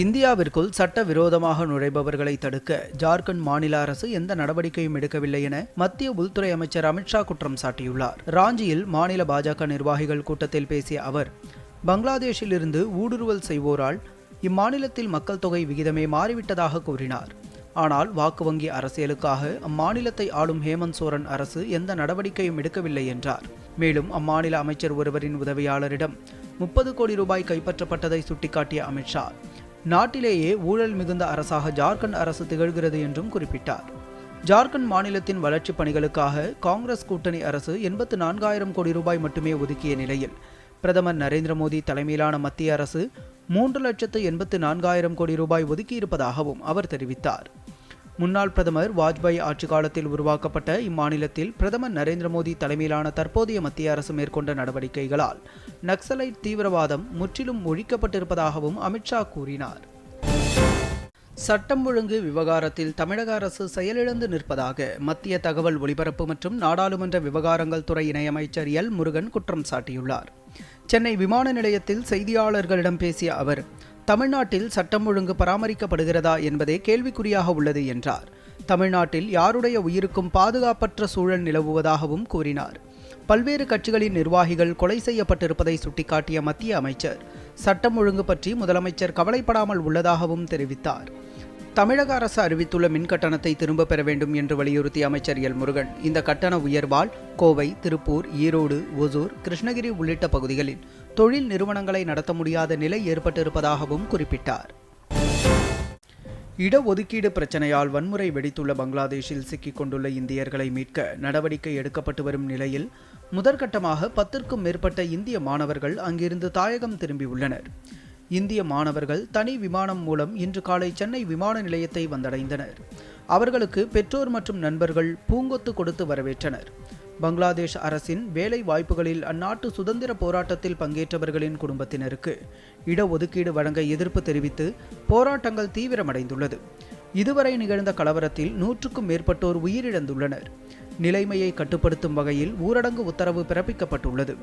இந்தியாவிற்குள் சட்டவிரோதமாக நுழைபவர்களை தடுக்க ஜார்க்கண்ட் மாநில அரசு எந்த நடவடிக்கையும் எடுக்கவில்லை என மத்திய உள்துறை அமைச்சர் அமித்ஷா குற்றம் சாட்டியுள்ளார். ராஞ்சியில் மாநில பாஜக நிர்வாகிகள் கூட்டத்தில் பேசிய அவர் பங்களாதேஷில் இருந்து ஊடுருவல் செய்வோரால் இம்மாநிலத்தில் மக்கள் தொகை விகிதமே மாறிவிட்டதாக கூறினார். ஆனால் வாக்கு வங்கி அரசியலுக்காக அம்மாநிலத்தை ஆளும் ஹேமந்த் சோரன் அரசு எந்த நடவடிக்கையும் எடுக்கவில்லை என்றார். மேலும் அம்மாநில அமைச்சர் ஒருவரின் உதவியாளரிடம் முப்பது கோடி ரூபாய் கைப்பற்றப்பட்டதை சுட்டிக்காட்டிய அமித்ஷா நாட்டிலேயே ஊழல் மிகுந்த அரசாக ஜார்க்கண்ட் அரசு திகழ்கிறது என்றும் குறிப்பிட்டார். ஜார்க்கண்ட் மாநிலத்தின் வளர்ச்சிப் பணிகளுக்காக காங்கிரஸ் கூட்டணி அரசு எண்பத்து நான்காயிரம் கோடி ரூபாய் மட்டுமே ஒதுக்கிய நிலையில் பிரதமர் நரேந்திர மோடி தலைமையிலான மத்திய அரசு மூன்று லட்சத்து எண்பத்து நான்காயிரம் கோடி ரூபாய் ஒதுக்கியிருப்பதாகவும் அவர் தெரிவித்தார். முன்னாள் பிரதமர் வாஜ்பாய் ஆட்சி காலத்தில் உருவாக்கப்பட்ட இம்மாநிலத்தில் பிரதமர் நரேந்திர மோடி தலைமையிலான தற்போதைய மத்திய அரசு மேற்கொண்ட நடவடிக்கைகளால் நக்சலைட் தீவிரவாதம் முற்றிலும் ஒழிக்கப்பட்டிருப்பதாகவும் அமித்ஷா கூறினார். சட்டம் ஒழுங்கு விவகாரத்தில் தமிழக அரசு செயலிழந்து நிற்பதாக மத்திய தகவல் ஒலிபரப்பு மற்றும் நாடாளுமன்ற விவகாரங்கள் துறை இணையமைச்சர் எல் முருகன் குற்றம் சாட்டியுள்ளார். சென்னை விமான நிலையத்தில் செய்தியாளர்களிடம் பேசிய அவர் தமிழ்நாட்டில் சட்டம் ஒழுங்கு பராமரிக்கப்படுகிறதா என்பதே கேள்விக்குறியாக உள்ளது என்றார். தமிழ்நாட்டில் யாருடைய உயிருக்கும் பாதுகாப்பற்ற சூழல் நிலவுவதாகவும் கூறினார். பல்வேறு கட்சிகளின் நிர்வாகிகள் கொலை செய்யப்பட்டிருப்பதை சுட்டிக்காட்டிய மத்திய அமைச்சர் சட்டம் ஒழுங்கு பற்றி முதலமைச்சர் கவலைப்படாமல் உள்ளதாகவும் தெரிவித்தார். தமிழக அரசு அறிவித்துள்ள மின் கட்டணத்தை திரும்ப பெற வேண்டும் என்று வலியுறுத்திய அமைச்சர் எல். முருகன் இந்த கட்டண உயர்வால் கோவை திருப்பூர் ஈரோடு ஒசூர் கிருஷ்ணகிரி உள்ளிட்ட பகுதிகளில் தொழில் நிறுவனங்களை நடத்த முடியாத நிலை ஏற்பட்டிருப்பதாகவும் குறிப்பிட்டார். இடஒதுக்கீடு பிரச்சனையால் வன்முறை வெடித்துள்ள பங்களாதேஷில் சிக்கிக் கொண்டுள்ள இந்தியர்களை மீட்க நடவடிக்கை எடுக்கப்பட்டு வரும் நிலையில் முதற்கட்டமாக பத்திற்கும் மேற்பட்ட இந்திய மாணவர்கள் அங்கிருந்து தாயகம் திரும்பியுள்ளனர் இந்திய மாணவர்கள் தனி விமானம் மூலம் இன்று காலை சென்னை விமான நிலையத்தை வந்தடைந்தனர். அவர்களுக்கு பெற்றோர் மற்றும் நண்பர்கள் பூங்கொத்து கொடுத்து வரவேற்றனர். பங்களாதேஷ் அரசின் வேலை வாய்ப்புகளில் அந்நாட்டு சுதந்திர போராட்டத்தில் பங்கேற்றவர்களின் குடும்பத்தினருக்கு இடஒதுக்கீடு வழங்க எதிர்ப்பு தெரிவித்து போராட்டங்கள் தீவிரமடைந்துள்ளது. இதுவரை நிகழ்ந்த கலவரத்தில் நூற்றுக்கும் மேற்பட்டோர் உயிரிழந்துள்ளனர். நிலைமையை கட்டுப்படுத்தும் வகையில் ஊரடங்கு உத்தரவு பிறப்பிக்கப்பட்டுள்ளது.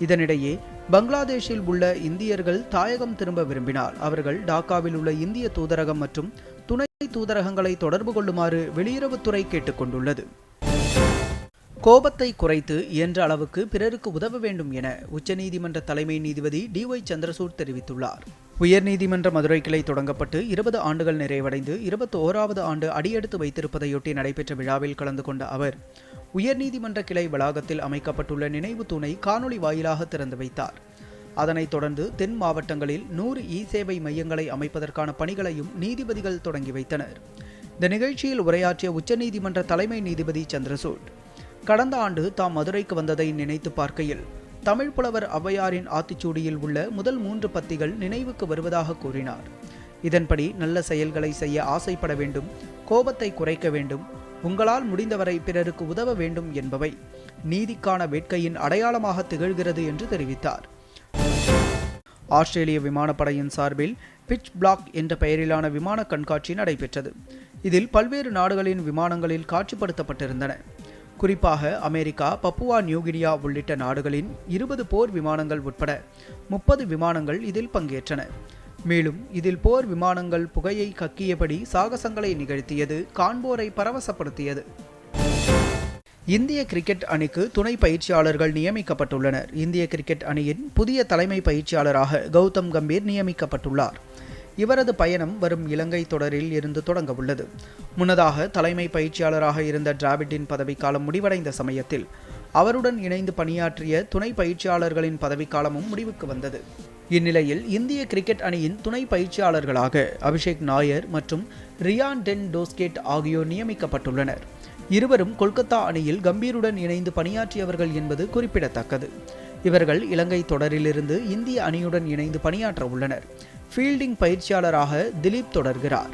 இதனிடையே பங்களாதேஷில் உள்ள இந்தியர்கள் தாயகம் திரும்ப விரும்பினால் அவர்கள் டாக்காவில் உள்ள இந்திய தூதரகம் மற்றும் துணை தூதரகங்களை தொடர்பு கொள்ளுமாறு வெளியுறவுத்துறை கேட்டுக்கொண்டுள்ளது. கோபத்தை குறைத்து இயன்ற அளவுக்கு பிறருக்கு உதவ வேண்டும் என உச்சநீதிமன்ற தலைமை நீதிபதி டி ஒய் சந்திரசூட் தெரிவித்துள்ளார். உயர்நீதிமன்ற மதுரை கிளை தொடங்கப்பட்டு இருபது ஆண்டுகள் நிறைவடைந்து இருபத்தி ஓராவது ஆண்டு அடியெடுத்து வைத்திருப்பதையொட்டி நடைபெற்ற விழாவில் கலந்து கொண்ட அவர் உயர்நீதிமன்ற கிளை வளாகத்தில் அமைக்கப்பட்டுள்ள நினைவு தூணை காணொலி வாயிலாக திறந்து வைத்தார். அதனைத் தொடர்ந்து தென் மாவட்டங்களில் நூறு இ சேவை மையங்களை அமைப்பதற்கான பணிகளையும் நீதிபதிகள் தொடங்கி வைத்தனர். இந்த நிகழ்ச்சியில் உரையாற்றிய உச்சநீதிமன்ற தலைமை நீதிபதி சந்திரசூட் கடந்த ஆண்டு தாம் மதுரைக்கு வந்ததை நினைத்து பார்க்கையில் தமிழ் புலவர் ஔவையாரின் ஆத்திச்சூடியில் உள்ள முதல் மூன்று பத்திகள் நினைவுக்கு வருவதாக கூறினார். இதன்படி நல்ல செயல்களை செய்ய ஆசைப்பட வேண்டும் கோபத்தை குறைக்க வேண்டும் உங்களால் முடிந்தவரை பிறருக்கு உதவ வேண்டும் என்பவை நீதிக்கான வேட்கையின் அடையாளமாக திகழ்கிறது என்று தெரிவித்தார். ஆஸ்திரேலிய விமானப்படையின் சார்பில் பிட்ச் பிளாக் என்ற பெயரிலான விமான கண்காட்சி நடைபெற்றது. இதில் பல்வேறு நாடுகளின் விமானங்களில் காட்சிப்படுத்தப்பட்டிருந்தன. குறிப்பாக அமெரிக்கா பப்புவா நியூகினியா உள்ளிட்ட நாடுகளின் இருபது போர் விமானங்கள் உட்பட முப்பது விமானங்கள் இதில் பங்கேற்றன. மேலும் இதில் போர் விமானங்கள் புகையை கக்கியபடி சாகசங்களை நிகழ்த்தியது காண்போரை பரவசப்படுத்தியது. இந்திய கிரிக்கெட் அணிக்கு துணை பயிற்சியாளர்கள் நியமிக்கப்பட்டுள்ளனர். இந்திய கிரிக்கெட் அணியின் புதிய தலைமை பயிற்சியாளராக கௌதம் கம்பீர் நியமிக்கப்பட்டுள்ளார். இவரது பயணம் வரும் இலங்கை தொடரில் இருந்து தொடங்க உள்ளது. முன்னதாக தலைமை பயிற்சியாளராக இருந்த டிராவிட்டின் பதவிக்காலம் முடிவடைந்த சமயத்தில் அவருடன் இணைந்து பணியாற்றிய துணை பயிற்சியாளர்களின் பதவிக்காலமும் முடிவுக்கு வந்தது. இந்நிலையில் இந்திய கிரிக்கெட் அணியின் துணை பயிற்சியாளர்களாக அபிஷேக் நாயர் மற்றும் ரியான் டென் டோஸ்கேட் ஆகியோர் நியமிக்கப்பட்டுள்ளனர். இருவரும் கொல்கத்தா அணியில் கம்பீருடன் இணைந்து பணியாற்றியவர்கள் என்பது குறிப்பிடத்தக்கது. இவர்கள் இலங்கை தொடரிலிருந்து இந்திய அணியுடன் இணைந்து பணியாற்ற உள்ளனர். ஃபீல்டிங் பயிற்சியாளராக திலீப் தொடர்கிறார்.